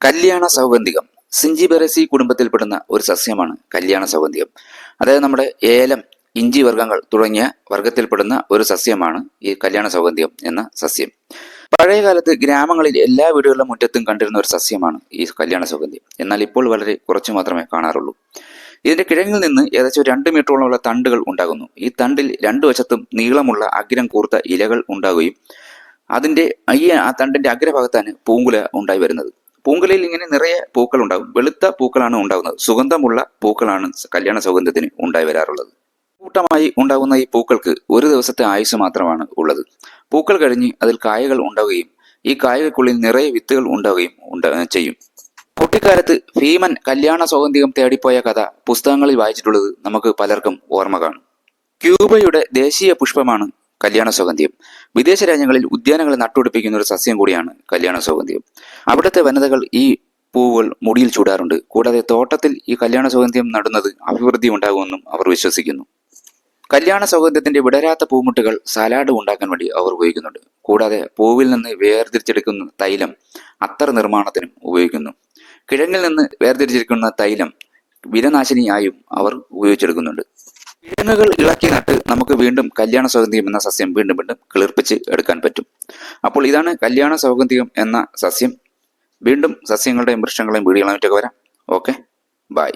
കല്യാണ സൗഗന്ധികം. സിഞ്ചിബെറസി കുടുംബത്തിൽപ്പെടുന്ന ഒരു സസ്യമാണ് കല്യാണ സൗഗന്ധികം. അതായത് നമ്മുടെ ഏലം ഇഞ്ചി വർഗങ്ങൾ തുടങ്ങിയ വർഗത്തിൽപ്പെടുന്ന ഒരു സസ്യമാണ് ഈ കല്യാണ സൗഗന്ധികം എന്ന സസ്യം. പഴയകാലത്ത് ഗ്രാമങ്ങളിൽ എല്ലാ വീടുകളിലും മുറ്റത്തും കണ്ടിരുന്ന ഒരു സസ്യമാണ് ഈ കല്യാണ സൗഗന്ധികം. എന്നാൽ ഇപ്പോൾ വളരെ കുറച്ചു മാത്രമേ കാണാറുള്ളൂ. ഇതിന്റെ കിഴങ്ങിൽ നിന്ന് ഏകദേശം രണ്ട് മീറ്ററോളമുള്ള തണ്ടുകൾ ഉണ്ടാകുന്നു. ഈ തണ്ടിൽ രണ്ടു വശത്തും നീളമുള്ള അഗ്രം കൂർത്ത ഇലകൾ ഉണ്ടാകുകയും അതിന്റെ ഈ ആ തണ്ടിന്റെ അഗ്രഭാഗത്താണ് പൂങ്കുല ഉണ്ടായി വരുന്നത്. പൂങ്കുലയിൽ ഇങ്ങനെ നിറയെ പൂക്കൾ ഉണ്ടാകും വെളുത്ത പൂക്കളാണ് ഉണ്ടാകുന്നത്. സുഗന്ധമുള്ള പൂക്കളാണ് കല്യാണ സൗഗന്ധത്തിന് ഉണ്ടായി വരാറുള്ളത്. കൂട്ടമായി ഉണ്ടാകുന്ന ഈ പൂക്കൾക്ക് ഒരു ദിവസത്തെ ആയുസ് മാത്രമാണ് ഉള്ളത്. പൂക്കൾ കഴിഞ്ഞ് അതിൽ കായകൾ ഉണ്ടാവുകയും ഈ കായകൾക്കുള്ളിൽ നിറയെ വിത്തുകൾ ഉണ്ടാവുകയും ഉണ്ടാ ചെയ്യും. കുട്ടിക്കാലത്ത് ഭീമൻ കല്യാണ സൗഗന്ധികം തേടിപ്പോയ കഥ പുസ്തകങ്ങളിൽ വായിച്ചിട്ടുള്ളത് നമുക്ക് പലർക്കും ഓർമ്മ കാണും. ക്യൂബയുടെ ദേശീയ പുഷ്പമാണ് കല്യാണ സുഗന്ധിയും. വിദേശ രാജ്യങ്ങളിൽ ഉദ്യാനങ്ങളെ നട്ടുപിടിപ്പിക്കുന്ന ഒരു സസ്യം കൂടിയാണ് കല്യാണ സുഗന്ധിയും. അവിടുത്തെ വനിതകൾ ഈ പൂവുകൾ മുടിയിൽ ചൂടാറുണ്ട്. കൂടാതെ തോട്ടത്തിൽ ഈ കല്യാണ സൗഗന്ധ്യം നടുന്നത് അഭിവൃദ്ധി ഉണ്ടാകുമെന്നും അവർ വിശ്വസിക്കുന്നു. കല്യാണ സൗഗന്ധ്യത്തിന്റെ വിടരാത്ത പൂമുട്ടുകൾ സലാഡ് ഉണ്ടാക്കാൻ വേണ്ടി അവർ ഉപയോഗിക്കുന്നുണ്ട്. കൂടാതെ പൂവിൽ നിന്ന് വേർതിരിച്ചെടുക്കുന്ന തൈലം അത്തർ നിർമ്മാണത്തിനും ഉപയോഗിക്കുന്നു. കിഴങ്ങിൽ നിന്ന് വേർതിരിച്ചെടുക്കുന്ന തൈലം വിരനാശിനിയായും അവർ ഉപയോഗിച്ചെടുക്കുന്നുണ്ട്. കിഴങ്ങുകൾ ഇളക്കി നട്ട് നമുക്ക് വീണ്ടും കല്യാണ സൗഗന്ധികം എന്ന സസ്യം വീണ്ടും വീണ്ടും കിളിർപ്പിച്ച് എടുക്കാൻ പറ്റും. അപ്പോൾ ഇതാണ് കല്യാണ സൗഗന്ധികം എന്ന സസ്യം. വീണ്ടും സസ്യങ്ങളുടെയും വൃക്ഷങ്ങളുടെയും വീടുകളായിട്ടൊക്കെ വരാം. ഓക്കെ. ബൈ.